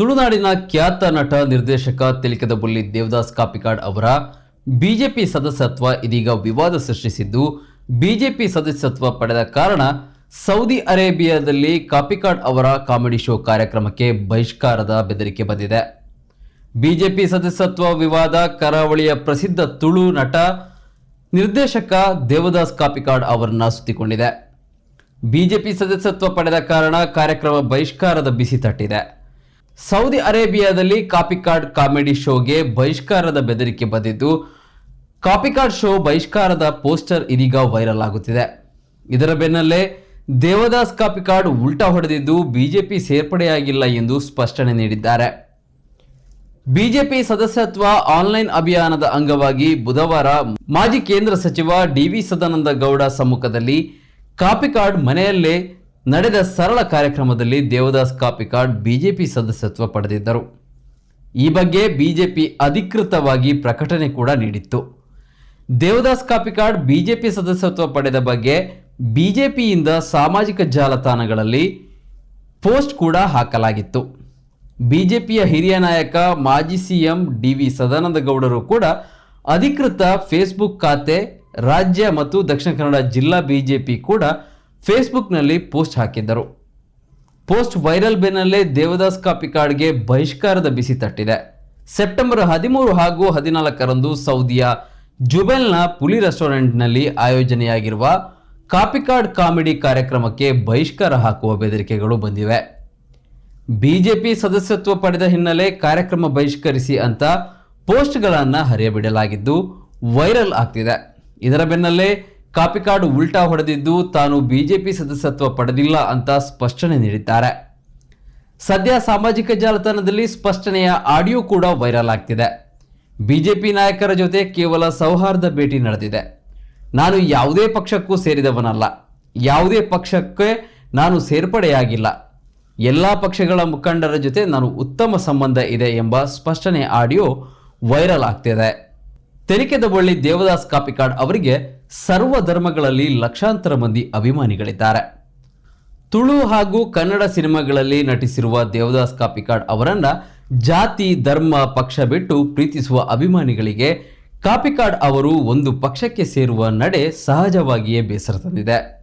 ತುಳುನಾಡಿನ ಖ್ಯಾತ ನಟ, ನಿರ್ದೇಶಕ ತಿಲಕದ ಬುಲ್ಲಿ ದೇವದಾಸ್ ಕಾಪಿಕಾಡ್ ಅವರ ಬಿಜೆಪಿ ಸದಸ್ಯತ್ವ ಇದೀಗ ವಿವಾದ ಸೃಷ್ಟಿಸಿದ್ದು, ಬಿಜೆಪಿ ಸದಸ್ಯತ್ವ ಪಡೆದ ಕಾರಣ ಸೌದಿ ಅರೇಬಿಯಾದಲ್ಲಿ ಕಾಪಿಕಾಡ್ ಅವರ ಕಾಮಿಡಿ ಶೋ ಕಾರ್ಯಕ್ರಮಕ್ಕೆ ಬಹಿಷ್ಕಾರದ ಬೆದರಿಕೆ ಬಂದಿದೆ. ಬಿಜೆಪಿ ಸದಸ್ಯತ್ವ ವಿವಾದ ಕರಾವಳಿಯ ಪ್ರಸಿದ್ಧ ತುಳು ನಟ, ನಿರ್ದೇಶಕ ದೇವದಾಸ್ ಕಾಪಿಕಾಡ್ ಅವರನ್ನ ಸುತ್ತಿಕೊಂಡಿದೆ. ಬಿಜೆಪಿ ಸದಸ್ಯತ್ವ ಪಡೆದ ಕಾರಣ ಕಾರ್ಯಕ್ರಮ ಬಹಿಷ್ಕಾರದ ಬಿಸಿ ತಟ್ಟಿದೆ. ಸೌದಿ ಅರೇಬಿಯಾದಲ್ಲಿ ಕಾಪಿಕಾಡ್ ಕಾಮಿಡಿ ಶೋಗೆ ಬಹಿಷ್ಕಾರದ ಬೆದರಿಕೆ ಬಂದಿದ್ದು ಕಾಪಿಕಾಡ್ ಶೋ ಬಹಿಷ್ಕಾರದ ಪೋಸ್ಟರ್ ಇದೀಗ ವೈರಲ್ ಆಗುತ್ತಿದೆ. ಇದರ ಬೆನ್ನಲ್ಲೇ ದೇವದಾಸ್ ಕಾಪಿಕಾಡ್ ಉಲ್ಟಾ ಹೊಡೆದಿದ್ದು ಬಿಜೆಪಿ ಸೇರ್ಪಡೆಯಾಗಿಲ್ಲ ಎಂದು ಸ್ಪಷ್ಟನೆ ನೀಡಿದ್ದಾರೆ. ಬಿಜೆಪಿ ಸದಸ್ಯತ್ವ ಆನ್ಲೈನ್ ಅಭಿಯಾನದ ಅಂಗವಾಗಿ ಬುಧವಾರ ಮಾಜಿ ಕೇಂದ್ರ ಸಚಿವ ಡಿವಿ ಸದಾನಂದ ಗೌಡ ಸಮ್ಮುಖದಲ್ಲಿ ಕಾಪಿಕಾಡ್ ಮನೆಯಲ್ಲೇ ನಡೆದ ಸರಳ ಕಾರ್ಯಕ್ರಮದಲ್ಲಿ ದೇವದಾಸ್ ಕಾಪಿಕಾಡ್ ಬಿಜೆಪಿ ಸದಸ್ಯತ್ವ ಪಡೆದಿದ್ದರು. ಈ ಬಗ್ಗೆ ಬಿಜೆಪಿ ಅಧಿಕೃತವಾಗಿ ಪ್ರಕಟಣೆ ಕೂಡ ನೀಡಿತ್ತು. ದೇವದಾಸ್ ಕಾಪಿಕಾಡ್ ಬಿಜೆಪಿ ಸದಸ್ಯತ್ವ ಪಡೆದ ಬಗ್ಗೆ ಬಿಜೆಪಿಯಿಂದ ಸಾಮಾಜಿಕ ಜಾಲತಾಣಗಳಲ್ಲಿ ಪೋಸ್ಟ್ ಕೂಡ ಹಾಕಲಾಗಿತ್ತು. ಬಿಜೆಪಿಯ ಹಿರಿಯ ನಾಯಕ, ಮಾಜಿ ಸಿಎಂ ಡಿ ವಿ ಸದಾನಂದ ಗೌಡರು ಕೂಡ ಅಧಿಕೃತ ಫೇಸ್ಬುಕ್ ಖಾತೆ, ರಾಜ್ಯ ಮತ್ತು ದಕ್ಷಿಣ ಕನ್ನಡ ಜಿಲ್ಲಾ ಬಿಜೆಪಿ ಕೂಡ ಫೇಸ್ಬುಕ್ನಲ್ಲಿ ಪೋಸ್ಟ್ ಹಾಕಿದ್ದರು. ಪೋಸ್ಟ್ ವೈರಲ್ ಬೆನ್ನಲ್ಲೇ ದೇವದಾಸ್ ಕಾಪಿಕಾಡ್ಗೆ ಬಹಿಷ್ಕಾರದ ಬಿಸಿ ತಟ್ಟಿದೆ. ಸೆಪ್ಟೆಂಬರ್ ಹದಿಮೂರು ಹಾಗೂ ಹದಿನಾಲ್ಕರಂದು ಸೌದಿಯ ಜುಬೆಲ್ನ ಪುಲಿ ರೆಸ್ಟೋರೆಂಟ್ನಲ್ಲಿ ಆಯೋಜನೆಯಾಗಿರುವ ಕಾಪಿಕಾಡ್ ಕಾಮಿಡಿ ಕಾರ್ಯಕ್ರಮಕ್ಕೆ ಬಹಿಷ್ಕಾರ ಹಾಕುವ ಬೆದರಿಕೆಗಳು ಬಂದಿವೆ. ಬಿಜೆಪಿ ಸದಸ್ಯತ್ವ ಪಡೆದ ಹಿನ್ನೆಲೆ ಕಾರ್ಯಕ್ರಮ ಬಹಿಷ್ಕರಿಸಿ ಅಂತ ಪೋಸ್ಟ್ಗಳನ್ನು ಹರಿಯಬಿಡಲಾಗಿದ್ದು ವೈರಲ್ ಆಗ್ತಿದೆ. ಇದರ ಬೆನ್ನಲ್ಲೇ ಕಾಪಿಕಾಡ್ ಉಲ್ಟಾ ಹೊಡೆದಿದ್ದು ತಾನು ಬಿಜೆಪಿ ಸದಸ್ಯತ್ವ ಪಡೆದಿಲ್ಲ ಅಂತ ಸ್ಪಷ್ಟನೆ ನೀಡಿದ್ದಾರೆ. ಸದ್ಯ ಸಾಮಾಜಿಕ ಜಾಲತಾಣದಲ್ಲಿ ಸ್ಪಷ್ಟನೆಯ ಆಡಿಯೋ ಕೂಡ ವೈರಲ್ ಆಗ್ತಿದೆ. ಬಿಜೆಪಿ ನಾಯಕರ ಜೊತೆ ಕೇವಲ ಸೌಹಾರ್ದ ಭೇಟಿ ನಡೆದಿದೆ. ನಾನು ಯಾವುದೇ ಪಕ್ಷಕ್ಕೂ ಸೇರಿದವನಲ್ಲ. ಯಾವುದೇ ಪಕ್ಷಕ್ಕೆ ನಾನು ಸೇರ್ಪಡೆಯಾಗಿಲ್ಲ. ಎಲ್ಲ ಪಕ್ಷಗಳ ಮುಖಂಡರ ಜೊತೆ ನಾನು ಉತ್ತಮ ಸಂಬಂಧ ಇದೆ ಎಂಬ ಸ್ಪಷ್ಟನೆ ಆಡಿಯೋ ವೈರಲ್ ಆಗ್ತಿದೆ. ತೆರಿಕೆದ ಬಳ್ಳಿ ದೇವದಾಸ್ ಕಾಪಿಕಾಡ್ ಅವರಿಗೆ ಸರ್ವ ಧರ್ಮಗಳಲ್ಲಿ ಲಕ್ಷಾಂತರ ಮಂದಿ ಅಭಿಮಾನಿಗಳಿದ್ದಾರೆ. ತುಳು ಹಾಗೂ ಕನ್ನಡ ಸಿನಿಮಾಗಳಲ್ಲಿ ನಟಿಸಿರುವ ದೇವದಾಸ್ ಕಾಪಿಕಾಡ್ ಅವರನ್ನ ಜಾತಿ, ಧರ್ಮ, ಪಕ್ಷ ಬಿಟ್ಟು ಪ್ರೀತಿಸುವ ಅಭಿಮಾನಿಗಳಿಗೆ ಕಾಪಿಕಾಡ್ ಅವರು ಒಂದು ಪಕ್ಷಕ್ಕೆ ಸೇರುವ ನಡೆ ಸಹಜವಾಗಿಯೇ ಬೇಸರ ತಂದಿದೆ.